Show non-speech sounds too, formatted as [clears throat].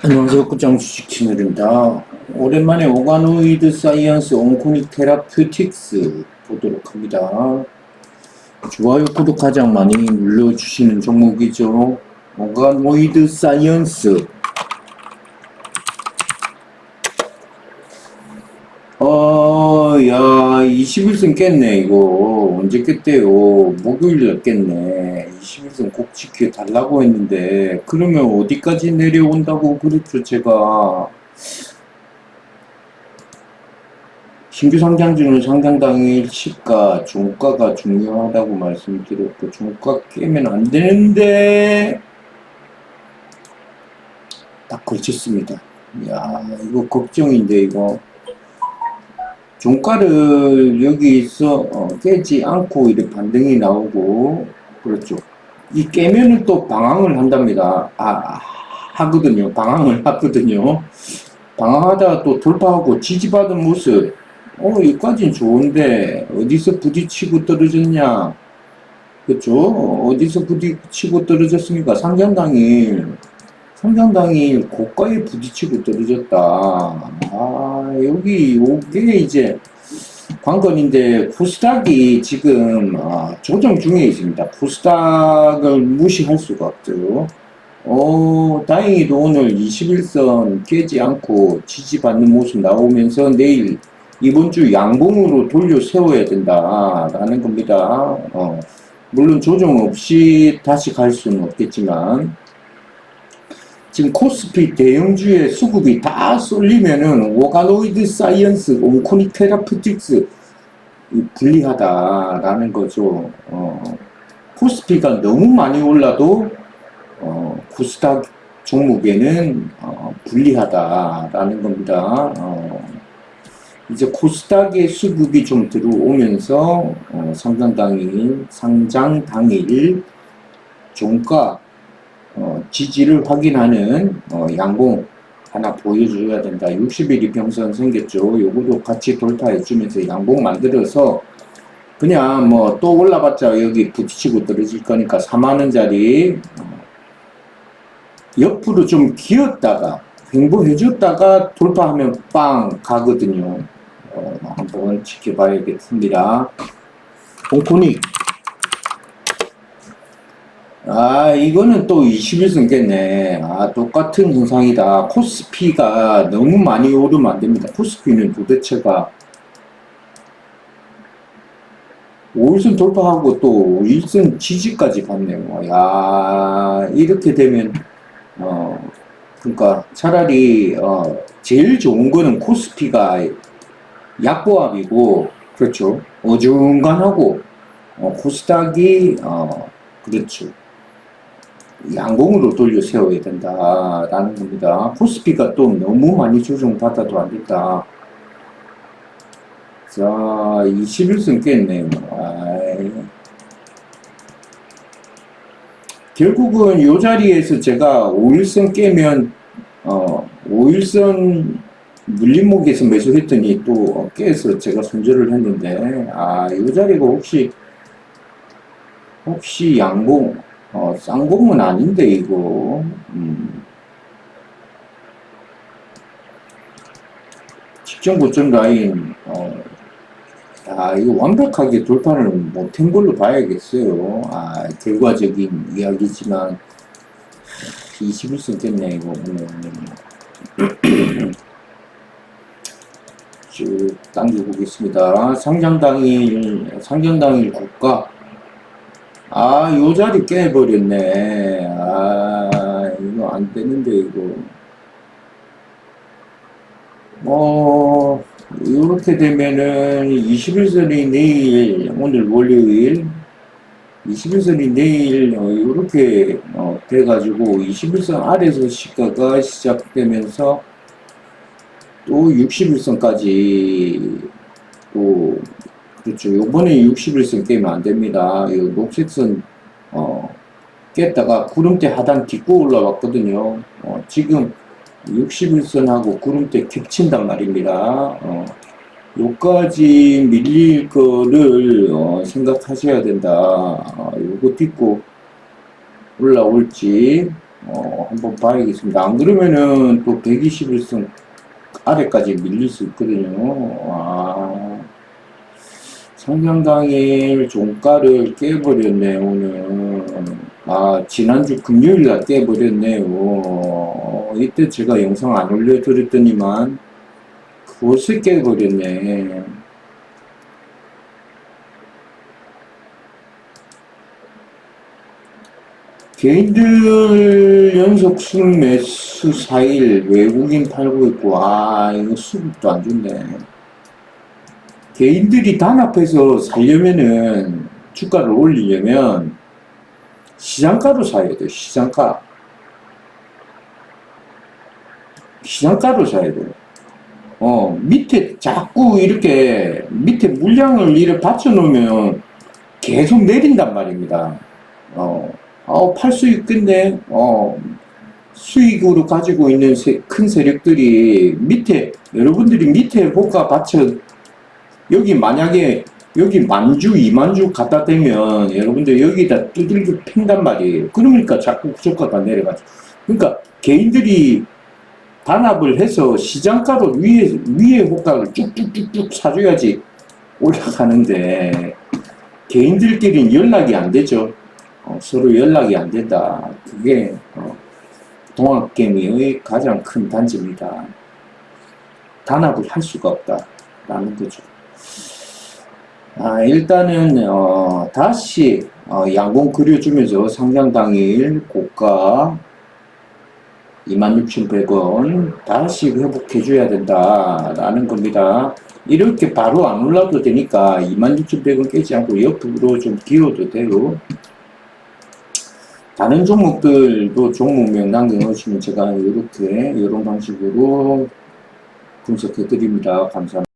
안녕하세요. 끝장 주식 채널입니다. 오랜만에 오가노이드 사이언스 온코닉 테라퓨틱스 보도록 합니다. 좋아요, 구독 가장 많이 눌러주시는 종목이죠. 오가노이드 사이언스. 어, 야, 21승 깼네, 이거. 언제 깼대요? 목요일날 깼네. 21승 꼭 지켜달라고 했는데, 그러면 어디까지 내려온다고 그랬죠, 제가. 신규 상장주는 상장 당일 시가, 종가가 중요하다고 말씀드렸고, 종가 깨면 안 되는데, 딱 걸쳤습니다. 야, 이거 걱정인데, 이거. 종가를 여기서 어, 깨지 않고 이렇게 반등이 나오고 그렇죠. 이 깨면은 또 방황을 한답니다. 아 하거든요. 방황을 [laughs] 하거든요. 방황하다가 또 돌파하고 지지받은 모습. 어 여기까지는 좋은데 어디서 부딪히고 떨어졌냐? 그렇죠. 어디서 부딪히고 떨어졌습니까? 상장당일 상장당일 고가에 부딪히고 떨어졌다. 아, 여기, 요게 이제 관건인데, 코스닥이 지금, 아, 조정 중에 있습니다. 코스닥을 무시할 수가 없죠. 어, 다행히도 오늘 21선 깨지 않고 지지받는 모습 나오면서 내일, 이번 주 양봉으로 돌려 세워야 된다라는 겁니다. 어, 물론 조정 없이 다시 갈 수는 없겠지만, 지금 코스피 대형주의 수급이 다 쏠리면은 오가노이드 사이언스, 온코닉 테라퓨틱스 이 불리하다라는 거죠. 어, 코스피가 너무 많이 올라도 어, 코스닥 종목에는 어, 불리하다라는 겁니다. 어, 이제 코스닥의 수급이 좀 들어오면서 어, 상장 당일, 상장 당일 종가 어, 지지를 확인하는 어, 양봉 하나 보여줘야 된다. 60일 이평선 생겼죠. 요거도 같이 돌파해주면서 양봉 만들어서 그냥 뭐 또 올라봤자 여기 부딪히고 떨어질 거니까 4만원짜리 어, 옆으로 좀 기었다가 횡보해줬다가 돌파하면 빵 가거든요. 어, 한번 지켜봐야겠습니다. 홍코닉 아, 이거는 또 21승 깼네. 아, 똑같은 현상이다. 코스피가 너무 많이 오르면 안 됩니다. 코스피는 도대체가 5일선 돌파하고 또 5일선 지지까지 받네요. 야, 이렇게 되면, 어, 그러니까 차라리, 어, 제일 좋은 거는 코스피가 약보합이고, 그렇죠. 어중간하고, 어, 코스닥이, 어, 그렇죠. 양봉으로 돌려 세워야 된다라는 겁니다. 코스피가 또 너무 많이 조정받아도 안 된다. 자, 21승 깼네요. 아이. 결국은 이 자리에서 제가 5일선 깨면, 어, 5일선 물림목에서 매수했더니 또 깨서 제가 손절을 했는데, 아, 이 자리가 혹시, 혹시 양봉, 어, 쌍봉은 아닌데, 이거. 음. 직전 고점 라인, 어, 아, 이거 완벽하게 돌파를 못한 걸로 봐야겠어요. 아, 결과적인 이야기지만, 21승 됐네, 이거, 오늘. [clears throat] 쭉 당겨보겠습니다. 상장당일, 상장당일 국가, 아, 요 자리 깨버렸네. 아, 이거 안 되는데, 이거. 뭐, 이렇게 되면은 21선이 내일, 오늘 월요일, 21선이 내일, 어, 이렇게, 어, 돼가지고, 21선 아래서 시가가 시작되면서, 또 61선까지, 또, 그렇죠. 요번에 61선 깨면 안 됩니다. 이 녹색선, 어, 깼다가 구름대 하단 딛고 올라왔거든요. 어, 지금 61선하고 구름대 겹친단 말입니다. 어, 요까지 밀릴 거를, 어, 생각하셔야 된다. 어, 요거 딛고 올라올지, 어, 한번 봐야겠습니다. 안 그러면은 또 121선 아래까지 밀릴 수 있거든요. 아, 성장당일 종가를 깨버렸네, 오늘. 아, 지난주 금요일 날 깨버렸네요. 어, 이때 제가 영상 안 올려드렸더니만, 그것을 깨버렸네. 개인들 연속 수익 매수 4일 외국인 팔고 있고, 아, 이거 수급도 안 좋네. 개인들이 단합해서 살려면은, 주가를 올리려면, 시장가로 사야 돼, 시장가. 시장가로 사야 돼. 어, 밑에 자꾸 이렇게, 밑에 물량을 이렇게 받쳐놓으면 계속 내린단 말입니다. 어, 어, 팔수 있겠네. 어, 수익으로 가지고 있는 세- 큰 세력들이 밑에, 여러분들이 밑에 호가 받쳐, 여기 만약에 여기 만주, 이만주 갖다 대면 여러분들 여기다 두들겨 팬단 말이에요. 그러니까 자꾸 주가가 내려가죠. 그러니까 개인들이 단합을 해서 시장가로 위에, 위에 호가를 쭉쭉쭉쭉 사줘야지 올라가는데 개인들끼리는 연락이 안 되죠. 어, 서로 연락이 안 된다. 그게 어, 동학개미의 가장 큰 단점이다. 단합을 할 수가 없다라는 거죠. 아, 일단은 어, 다시 어, 양봉 그려주면서 상장 당일 고가 26,100원 다시 회복해줘야 된다라는 겁니다. 이렇게 바로 안 올라도 되니까 26,100원 깨지 않고 옆으로 좀 기어도 돼요. 다른 종목들도 종목명 남겨놓으시면 제가 이렇게 이런 방식으로 분석해 드립니다. 감사합니다.